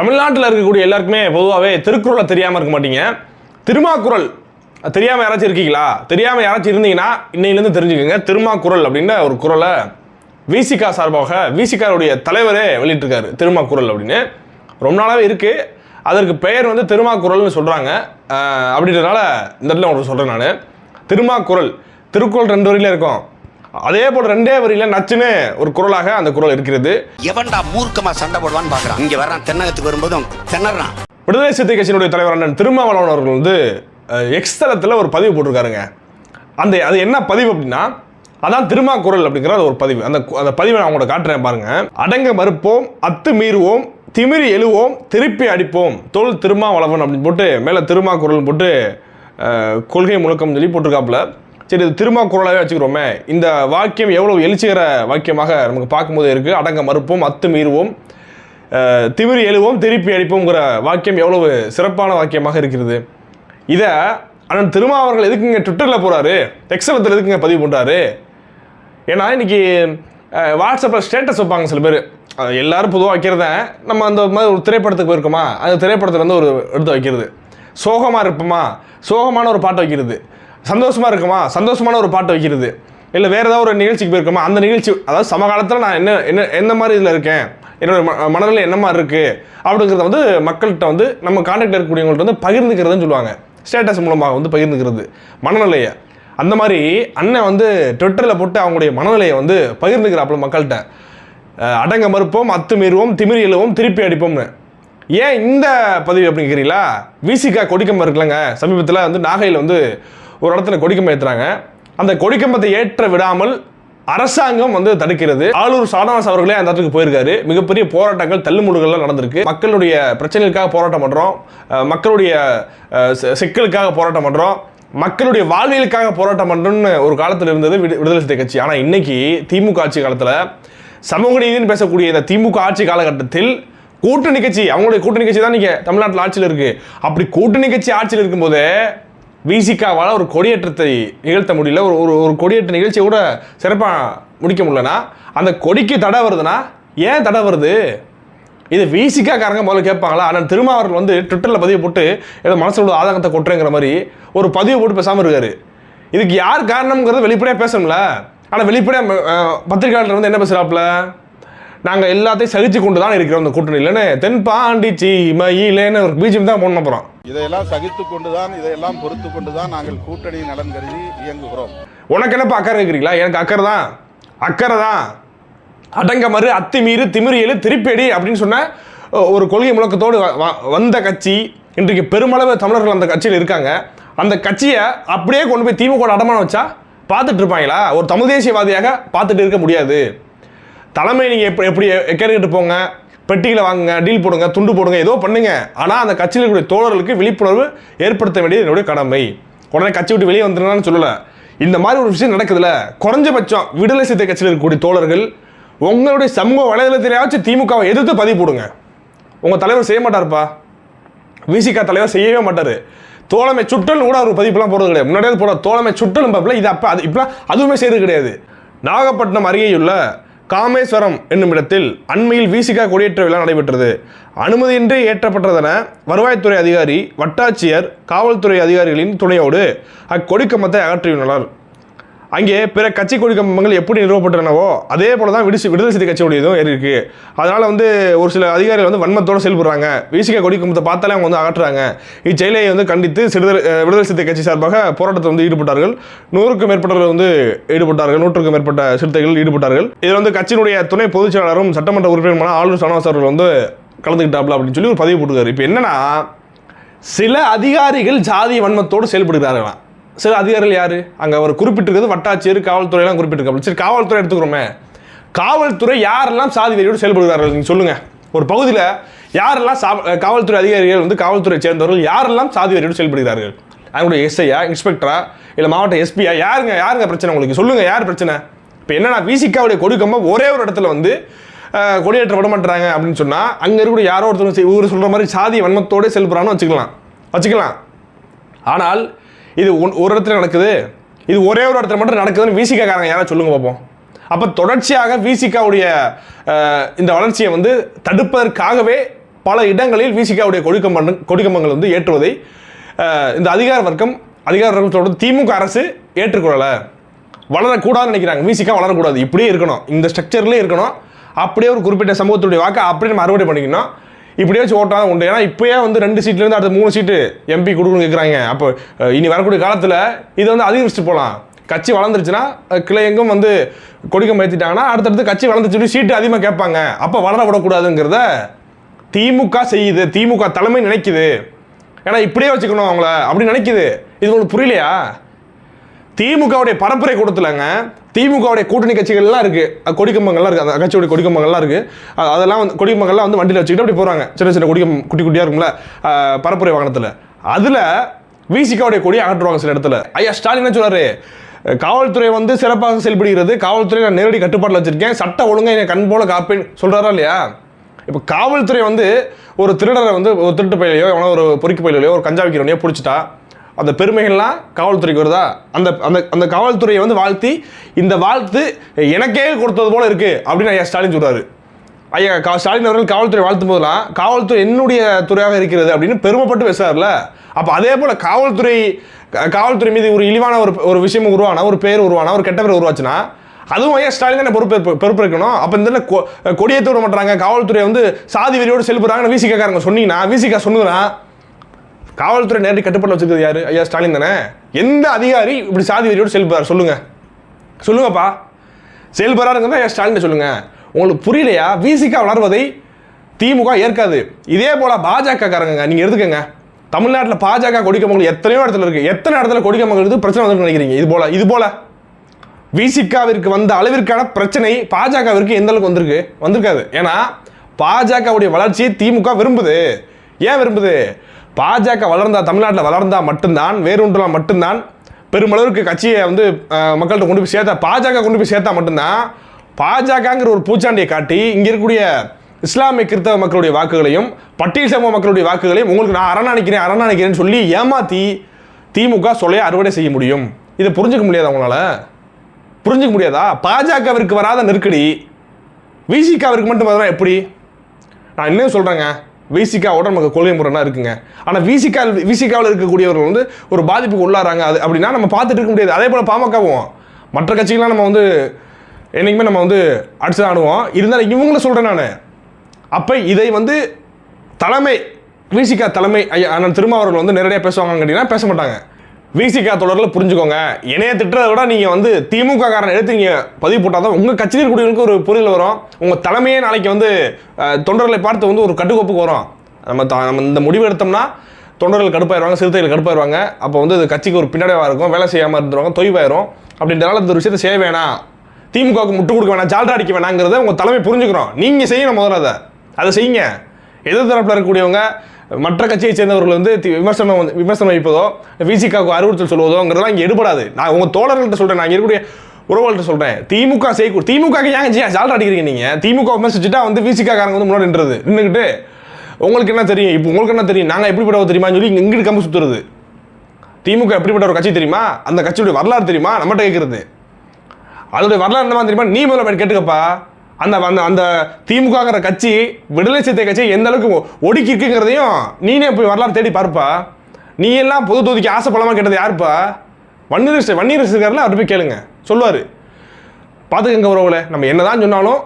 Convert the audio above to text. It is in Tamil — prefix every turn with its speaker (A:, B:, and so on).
A: தமிழ்நாட்டில் இருக்கக்கூடிய எல்லாருக்குமே பொதுவாகவே திருக்குறளை தெரியாமல் இருக்க மாட்டீங்க. திருமாக்குறள் தெரியாமல் யாராச்சும் இருக்கீங்களா? தெரியாமல் யாராச்சும் இருந்தீங்கன்னா இன்னையிலேருந்து தெரிஞ்சுக்கோங்க. திருமாக்குறள் அப்படின்ற ஒரு குறளை விசிகா சார்பாக விசிகாவுடைய தலைவரே வெளியிட்டிருக்காரு திருமாக்குறள் அப்படின்னு. ரொம்ப நாளாகவே இருக்குது அதற்கு பெயர் வந்து திருமாக்குறள்னு சொல்கிறாங்க அப்படின்றதுனால இந்த இடத்துல உங்களுக்கு சொல்கிறேன் நான். திருமாக்குறள் திருக்குறள் ரெண்டு வரியில இருக்கும். அதே போல் ரெண்டே வரியில நச்சுன்னு ஒரு குறளாக அந்த குறள் இருக்கிறது.
B: எவன்டா மூர்க்கமா சண்டை போடுவான்னு பாக்குறான் இங்க வர்றான் தென்னகத்துக்கு வரும்போதும் திணறான்.
A: விடுதலை சிறுத்தை கட்சியினுடைய தலைவர் அண்ணன் திருமாவளவன் அவர்கள் வந்து எக்ஸ் தளத்தில் ஒரு பதிவு போட்டிருக்காருங்க. அந்த அது என்ன பதிவு அப்படின்னா அதான் திருமாக்குறள் அப்படிங்கிற அது ஒரு பதிவு. அந்த அந்த பதிவை நான் உங்கள்கிட்ட காட்டுறேன் பாருங்க. அடங்க மறுப்போம் அத்து மீறுவோம் திமிரி எழுவோம் திருப்பி அடிப்போம். தோல் திருமாவளவன் அப்படின்னு போட்டு மேலே திருமாக்குறள் போட்டு அஹ், கொள்கை முழக்கம் சொல்லி போட்டிருக்காப்புல. சரி இது திருமாக்குறளாகவே வச்சுக்கிறோமே. இந்த வாக்கியம் எவ்வளவு எழுச்சிகர வாக்கியமாக நமக்கு பார்க்கும்போது இருக்குது அடங்க மறுப்போம் அத்து மீறுவோம் திமிரி எழுவோம் திருப்பி அடிப்போங்கிற வாக்கியம் எவ்வளவு சிறப்பான வாக்கியமாக இருக்கிறது. இதை அண்ணன் திருமா அவர்கள் எதுக்குங்க ட்விட்டரில் போகிறாரு எக்ஸலத்தில் எதுக்குங்க பதிவு பண்ணுறாரு ஏன்னா இன்னைக்கு வாட்ஸ்அப்பில் ஸ்டேட்டஸ் வைப்பாங்க சில பேர். எல்லோரும் எல்லாரும் பொதுவாக வைக்கிறத நம்ம அந்த மாதிரி ஒரு திரைப்படத்துக்கு போயிருக்கோமா? அந்த திரைப்படத்தில் இருந்து ஒரு எடுத்து வைக்கிறது. சோகமாக இருப்போமா? சோகமான ஒரு பாட்டு வைக்கிறது. சந்தோஷமாக இருக்குமா? சந்தோஷமான ஒரு பாட்டை வைக்கிறது. இல்லை வேறு ஏதாவது ஒரு நிகழ்ச்சிக்கு போயிருக்கோமா? அந்த நிகழ்ச்சி அதாவது சமகாலத்தில் நான் என்ன என்ன எந்த மாதிரி இதில் இருக்கேன்? என்னோட ம மனநிலை என்ன மாதிரி இருக்குது அப்படிங்கிறத வந்து மக்கள்கிட்ட வந்து நம்ம காண்டாக்ட் இருக்கக்கூடியவங்கள்ட்ட வந்து பகிர்ந்துக்கிறதுன்னு சொல்லுவாங்க. ஸ்டேட்டஸ் மூலமாக வந்து பகிர்ந்துக்கிறது. மனநிலையை. அந்த மாதிரி அண்ணன் வந்து ட்விட்டரில் போட்டு அவங்களுடைய மனநிலையை வந்து பகிர்ந்துக்கிறாப்புல மக்கள்கிட்ட. அடங்க மறுப்போம் அத்துமீறுவோம் திமிரி எழுவோம் திருப்பி அடிப்போம்னு. ஏன் இந்த பதிவு அப்படிங்கிறீங்களா விசிகா கொடிக்கம்பம் இருக்குல்லங்க. சமீபத்தில் வந்து நாகையில் வந்து ஒரு இடத்துல கொடிக்கம்பம் ஏற்றுறாங்க அந்த கொடிக்கம்பத்தை ஏற்ற விடாமல் அரசாங்கம் வந்து தடுக்கிறது. ஆளூர் சாதாரண அவர்களே அந்த இடத்துக்கு போயிருக்காரு. மிகப்பெரிய போராட்டங்கள் தள்ளுமுடுகள்லாம் நடந்திருக்கு. மக்களுடைய பிரச்சனைகளுக்காக போராட்டம் பண்ணுறோம் மக்களுடைய சிக்கலுக்காக போராட்டம் பண்ணுறோம் மக்களுடைய வாழ்வியலுக்காக போராட்டம் பண்ணுறோம்னு ஒரு காலத்தில் இருந்தது விடு- விடுதலை சிறுத்தை கட்சி. ஆனால் இன்னைக்கு திமுக ஆட்சி காலத்தில் சமூக நீதினு பேசக்கூடிய இந்த திமுக ஆட்சி காலகட்டத்தில் கூட்டணி கட்சி அவங்களுடைய கூட்டணி கட்சி தான் நீங்கள் தமிழ்நாட்டில் ஆட்சியில் இருக்குது அப்படி கூட்டணி கட்சி ஆட்சியில் இருக்கும்போதே விசிகாவால் ஒரு கொடியேற்றத்தை நிகழ்த்த முடியல. ஒரு ஒரு ஒரு கொடியேற்ற நிகழ்ச்சியை கூட சிறப்பாக முடிக்க முடியலனா அந்த கொடிக்கு தடை வருதுன்னா ஏன் தடை வருது? இது விசிகா காரங்க முதல்ல கேட்பாங்களா? ஆனால் திருமாவர்கள் வந்து ட்விட்டரில் பதிவு போட்டு ஏதோ மனசில் உள்ள ஆதங்கத்தை கொட்டுறேங்கிற மாதிரி ஒரு பதிவு போட்டு பேசாமல் இருக்காரு. இதுக்கு யார் காரணம்ங்கிறது வெளிப்படையாக பேசணும்ல. ஆனால் வெளிப்படையாக பத்திரிகையாளர் வந்து என்ன பேசுகிறாப்புல நாங்கள் எல்லாத்தையும் சகிச்சு கொண்டு தான் இருக்கிறோம் இந்த கூட்டணியிலன்னு. தென்பாண்டி சீமையிலேன்னு ஒரு பீஜம் தான் போடணும் அப்புறம்.
C: இதையெல்லாம் சகித்து கொண்டுதான் இதையெல்லாம் பொறுத்து கொண்டுதான் நாங்கள் கூட்டணி நலன் கருதி இயங்குகிறோம்.
A: உனக்கு என்னப்பா அக்கறை இருக்கிறீங்களா? எனக்கு அக்கறை தான். அக்கறை தான். அடங்க மறு அத்துமீறு திமிரியலு திருப்பேடி அப்படின்னு சொன்ன ஒரு கொள்கை முழக்கத்தோடு வ- வ- வந்த கட்சி இன்றைக்கு பெருமளவு தமிழர்கள் அந்த கட்சியில் இருக்காங்க. அந்த கட்சியை அப்படியே கொண்டு போய் திமுக அடமானம் வச்சா பார்த்துட்டு இருப்பாங்களா? ஒரு தமிழ் தேசியவாதியாக பார்த்துட்டு இருக்க முடியாது. தலைமை நீங்கள் எப்படி எப்படி எக்கறிக்கிட்டு போங்க. பெட்டிகளை வாங்குங்க டீல் போடுங்க துண்டு போடுங்க ஏதோ பண்ணுங்க. ஆனால் அந்த கட்சியில் இருக்கக்கூடிய தோழர்களுக்கு விழிப்புணர்வு ஏற்படுத்த வேண்டியது என்னுடைய கடமை. உடனே கட்சி விட்டு வெளியே வந்துருந்தான்னு சொல்லலை. இந்த மாதிரி ஒரு விஷயம் நடக்குதுல்ல குறைஞ்சபட்சம் விடுதலை சிறுத்தை கட்சியில் இருக்கக்கூடிய தோழர்கள் உங்களுடைய சமூக வலைதளத்திலேயாச்சும் திமுகவை எதிர்த்து பதிவு போடுங்க. உங்கள் தலைவர் செய்ய மாட்டார்ப்பா. விசிகா தலைவர் செய்யவே மாட்டார். தோழமை சுட்டல் கூட அவர் பதிப்புலாம் போடுறது கிடையாது. முன்னாடியே போட தோழமை சுட்டலும் பார்ப்பல இது அப்போ அது இப்பெல்லாம் அதுவுமே செய்யறது கிடையாது. நாகப்பட்டினம் அருகேயுள்ள காமேஸ்வரம் என்னும் இடத்தில் அண்மையில் விசிகா கொடியேற்ற விழா நடைபெற்றது. அனுமதியின்றி ஏற்றப்பட்டதென வருவாய்த்துறை அதிகாரி வட்டாட்சியர் காவல்துறை அதிகாரிகளின் துணையோடு அக்கொடிக்கமத்தை அகற்றியுள்ளனர். அங்கே பிற கட்சி கொடி கம்பங்கள் எப்படி நிறுவப்பட்டனவோ அதே போல தான் விடுசி விடுதலை சிறுத்தை கட்சியுடையதும் இருக்குது அதனால் வந்து ஒரு சில அதிகாரிகள் வந்து வன்மத்தோடு செயல்படுறாங்க. விசிக கொடி பார்த்தாலே அவங்க வந்து அகற்றுறாங்க இச்செயலை வந்து கண்டித்து சிறுதலை விடுதலை சிறுத்தை கட்சி சார்பாக போராட்டத்தில் வந்து ஈடுபட்டார்கள். நூறுக்கும் மேற்பட்டவர்கள் வந்து ஈடுபட்டார்கள். நூற்றுக்கும் மேற்பட்ட சிறுத்தைகள் ஈடுபட்டார்கள். இதில் வந்து கட்சியினுடைய துணை பொதுச் செயலாளரும் சட்டமன்ற உறுப்பினருமான ஆளுநர் சனவாஸ் அவர்கள் வந்து கலந்துக்கிட்டாப்ல அப்படின்னு சொல்லி ஒரு பதிவு போட்டுருக்காரு. இப்போ என்னன்னா சில அதிகாரிகள் ஜாதி வன்மத்தோடு செயல்படுகிறார்களாம். சில அதிகாரிகள் யார்? அங்கே அவர் குறிப்பிட்டிருக்கிறது வட்டாட்சியர் காவல்துறையெல்லாம் குறிப்பிட்டிருக்காங்க சரி காவல்துறை எடுத்துக்கிறோமே. காவல்துறை யாரெல்லாம் சாதி வெறியோடு செயல்படுகிறார்கள் நீங்கள் சொல்லுங்கள் ஒரு பகுதியில் யாரெல்லாம் சா- காவல்துறை அதிகாரிகள் வந்து காவல்துறை சேர்ந்தவர்கள் யாரெல்லாம் சாதி வெறியோடு செயல்படுகிறார்கள்? அவங்களுடைய எஸ்ஐயா இன்ஸ்பெக்டரா இல்லை மாவட்ட எஸ்பியா யாருங்க யாருங்க பிரச்சனை உங்களுக்கு? சொல்லுங்கள் யார் பிரச்சனை? இப்போ என்னென்னா விசிகாவுடைய கொடுக்கமாக ஒரே ஒரு இடத்துல வந்து கொடியேற்ற விட மாட்டாங்க அப்படின்னு சொன்னால் அங்கே இருக்கக்கூடிய யாரோ ஒருத்தர் இவர் சொல்கிற மாதிரி சாதி வன்மத்தோட செயல்படுறான்னு வச்சுக்கலாம். வச்சுக்கலாம். ஆனால் இது ஒன்- ஒரு இடத்துல நடக்குது. இது ஒரே ஒரு இடத்துல மட்டும் நடக்குதுன்னு விசிகா காரங்க யாராவது சொல்லுங்க பார்ப்போம் அப்போ தொடர்ச்சியாக விசிகாவுடைய இந்த வளர்ச்சியை வந்து தடுப்பதற்காகவே பல இடங்களில் விசிகாவுடைய கொடிக்கம்பன் கொடிக்கம்பங்கள் வந்து ஏற்றுவதை இந்த அதிகார வர்க்கம் அதிகார வர்க்கத்தோட திமுக அரசு ஏற்றுக்கொள்ளலை. வளரக்கூடாதுன்னு நினைக்கிறாங்க. விசிகா வளரக்கூடாது. இப்படியே இருக்கணும். இந்த ஸ்ட்ரக்சர்லேயே இருக்கணும். அப்படியே ஒரு குறிப்பிட்ட சமூகத்துடைய வாக்கை அப்படியே நம்ம அறுவடை பண்ணிக்கணும். இப்படியே வச்சு உண்டு. ஏன்னா இப்போயே வந்து ரெண்டு சீட்லேருந்து அடுத்த மூணு சீட்டு எம்பி கொடுக்கணும்னு கேட்குறாங்க அப்போ இனி வரக்கூடிய காலத்தில் இதை வந்து அதிகரிச்சுட்டு போகலாம் கட்சி வளர்ந்துருச்சுன்னா கிளை எங்கும் வந்து கொடிக்கம் ஏற்றிட்டாங்கன்னா அடுத்தடுத்து கட்சி வளர்ந்துச்சு சீட்டு அதிகமாக கேட்பாங்க. அப்போ வளர விடக்கூடாதுங்கிறத திமுக செய்யுது. திமுக தலைமை நினைக்குது. ஏன்னா இப்படியே வச்சுக்கணும் அவங்கள. அப்படி நினைக்குது. இது உங்களுக்கு புரியலையா? திமுகவுடைய பரப்புரை கூட்டத்திலங்க திமுகவுடைய கூட்டணி கட்சிகள்லாம் இருக்கு. கொடிக்கம்பங்கள்லாம் இருக்கு. அந்த கட்சியோட கொடிக்கம்பங்கள்லாம் இருக்கு. அதெல்லாம் வந்து கொடிக்கம்பங்கள்லாம் வந்து வண்டியில் வச்சுக்கிட்டு அப்படி போறாங்க. சின்ன சின்ன கொடிக்கம் குட்டி குட்டியா இருக்கும்ல பரப்புரை வாகனத்தில். அதுல விசிகாவுடைய கொடியை அகற்றுவாங்க சில இடத்துல. ஐயா ஸ்டாலின் என்ன சொல்றாரு? காவல்துறை வந்து சிறப்பாக செயல்படுகிறது. காவல்துறை நான் நேரடி கட்டுப்பாட்டில் வச்சிருக்கேன். சட்ட ஒழுங்கை என் கண் போல காப்பேன். சொல்றாரா இல்லையா? இப்போ காவல்துறை வந்து ஒரு திருடரை வந்து ஒரு திருட்டு பயிலையோ எவனோ ஒரு பொறுக்கி பயிலையோ ஒரு கஞ்சா விற்கிறவனையோ பிடிச்சிட்டா அந்த பெருமைகள்லாம் காவல்துறைக்கு வருதா? அந்த அந்த அந்த காவல்துறையை வந்து வாழ்த்தி இந்த வாழ்த்து எனக்கே கொடுத்தது போல இருக்கு அப்படின்னு ஐயா ஸ்டாலின் சொல்கிறாரு ஐயா கா ஸ்டாலின் அவர்கள் காவல்துறை வாழ்த்தும் போதெல்லாம் காவல்துறை என்னுடைய துறையாக இருக்கிறது அப்படின்னு பெருமைப்பட்டு பேசுறாருல அப்போ அதே போல் காவல்துறை காவல்துறை மீது ஒரு இழிவான ஒரு ஒரு விஷயம் உருவானா? ஒரு பேர் உருவானா? ஒரு கெட்ட பேர் உருவாச்சுன்னா? அதுவும் ஐயா ஸ்டாலின் தானே பொறுப்பு பொறுப்பேற்கணும். அப்போ இந்த கொ- கொடியேற்ற விட மாட்டாங்க. காவல்துறை வந்து சாதி வெறியோடு செலுப்புறாங்கன்னு விசிகாரங்க சொன்னீங்கன்னா விசிகா சொன்னதுன்னா காவல்துறை நேரடி கட்டுப்பாட்டில் வச்சிருக்கிறது யார்? ஐயா ஸ்டாலின் தானே? எந்த அதிகாரி இப்படி சாதி வெறியோடு செயல்படுறார்? சொல்லுங்க. சொல்லுங்கப்பா. செயல்படாருங்கிறத ஐயா ஸ்டாலின் சொல்லுங்க. உங்களுக்கு புரியலையா? விசிகா வளர்வதை திமுக ஏற்காது. இதே போல பாஜக காரங்க நீங்க எடுத்துக்கங்க. தமிழ்நாட்டில் பாஜக கொடிக்கமங்கள் எத்தனையோ இடத்துல இருக்கு. எத்தனை இடத்துல கொடிக்கமங்கள் பிரச்சனை வந்து நினைக்கிறீங்க. இது போல இது போல. விசிகாவிற்கு வந்த அளவிற்கான பிரச்சனை பாஜகவிற்கு எந்த அளவுக்கு வந்திருக்கு? வந்திருக்காது. ஏன்னா பாஜகவுடைய வளர்ச்சியை திமுக விரும்புது. ஏன் விரும்புது? பாஜக வளர்ந்தால் தமிழ்நாட்டில் வளர்ந்தா மட்டும்தான் வேறொன்றுலாம் மட்டும்தான் பெருமளவிற்கு கட்சியை வந்து மக்கள்கிட்ட கொண்டு போய் சேர்த்தா பாஜக கொண்டு போய் சேர்த்தா மட்டும்தான் பாஜகங்கிற ஒரு பூச்சாண்டியை காட்டி இங்கே இருக்கக்கூடிய இஸ்லாமிய கிறித்தவ மக்களுடைய வாக்குகளையும் பட்டியல் சமூக மக்களுடைய வாக்குகளையும் உங்களுக்கு நான் அரணாணிக்கிறேன் அரணாணிக்கிறேன்னு சொல்லி ஏமாற்றி திமுக சொல்லையை அறுவடை செய்ய முடியும். இதை புரிஞ்சுக்க முடியாதா உங்களால்? புரிஞ்சுக்க முடியாதா? பாஜகவிற்கு வராத நெருக்கடி விசிகாவிற்கு மட்டும் வரலாம் எப்படி? நான் இன்னும் சொல்கிறேங்க விசிகாவோட நமக்கு கொள்கை முறைனா இருக்குங்க. ஆனால் விசிகா விசிகாவில் இருக்கக்கூடியவர்கள் வந்து ஒரு பாதிப்புக்கு உள்ளாராங்க அது அப்படின்னா நம்ம பார்த்துட்டு இருக்க முடியாது. அதே போல் பாமகவும். மற்ற கட்சிகள்லாம் நம்ம வந்து என்றைக்குமே நம்ம வந்து அடிச்சு ஆடுவோம். இருந்தாலும் இவங்களும் சொல்கிறேன் நான். அப்போ இதை வந்து தலைமை விசிகா தலைமை ஐயா அண்ணன் திருமாவர்கள் வந்து நேரடியாக பேசுவாங்கன்னு கேட்டிங்கன்னா பேச மாட்டாங்க. விசிகா தொடரில் புரிஞ்சுக்கோங்க. என்னைய திட்டுறதை விட நீங்கள் வந்து திமுக காரன் எடுத்து நீங்கள் பதிவு போட்டால் தான் உங்கள் கட்சியில் குடிகளுக்கு ஒரு புரிதல் வரும். உங்கள் தலைமையே நாளைக்கு வந்து தொண்டர்களை பார்த்து வந்து ஒரு கட்டுக்கோப்புக்கு வரும். நம்ம த- நம்ம இந்த முடிவு எடுத்தோம்னா தொண்டர்கள் கடுப்பாயிருவாங்க சிறுத்தைகள் கடுப்பாயிருவாங்க. அப்போ வந்து இது கட்சிக்கு ஒரு பின்னடைவாக இருக்கும். வேலை செய்யாமல் இருந்துருவாங்க தொய்வாயிரும். அப்படின்றனால இந்த ஒரு விஷயத்தை செய்ய வேணாம். திமுகவுக்கு முட்டு கொடுக்க வேணாம் ஜால்ரா அடிக்க வேணாங்கிறத உங்கள் தலைமை புரிஞ்சுக்கிறோம். நீங்கள் செய்யணும் முதல்ல அதை. அதை செய்யுங்க. எதிர் தரப்பில் இருக்கக்கூடியவங்க மற்ற கட்சியை சேர்ந்தவர்கள் வந்து தி- விமர்சனம் வந்து- விமர்சனம் வைப்பதோ விசிகாவுக்கு அறிவுறுத்தல் சொல்வதோங்கிறதெல்லாம் இங்கே எடுபடாது. நான் உங்கள் தோழர்கள்ட்ட சொல்கிறேன் நான் இருக்கக்கூடிய உறவுகள்ட்ட சொல்கிறேன் திமுக செய்ய திமுக ஏன் ஜி- ஜால்ரா அடிக்கிறீங்க நீங்கள் திமுக விமர்சிச்சுட்டா வந்து விசிகாக்காரங்க வந்து முன்னாடி நின்றது நின்றுக்கிட்டு உங்களுக்கு என்ன தெரியும்? இப்போ உங்களுக்கு என்ன தெரியும்? நாங்கள் எப்படிப்பட்டவங்க தெரியுமான்னு சொல்லி இங்கே இங்கிட்டு கம்பு சுற்றுறது திமுக எப்படிப்பட்ட ஒரு கட்சி தெரியுமா? அந்த கட்சியுடைய வரலாறு தெரியுமா? நம்மகிட்ட கேட்குறது அதோடைய வரலாறு என்னமா தெரியுமா? நீ முதல்ல கேட்டுக்கப்பா. அந்த அந்த அந்த திமுகங்கிற கட்சி விடுதலை சிறுத்தை கட்சி எந்த அளவுக்கு ஒடுக்கி இருக்குங்கிறதையும் நீனே போய் வரலாறு தேடி பார்ப்பா. நீ எல்லாம் பொது தொகுதிக்கு ஆசைப்படமாக கேட்டது யாருப்பா? வன்னியரசு வன்னியரசு இருக்காருல அவர் போய் கேளுங்க. சொல்லுவார். பார்த்துக்கங்க உறவுகளே. நம்ம என்னதான் சொன்னாலும்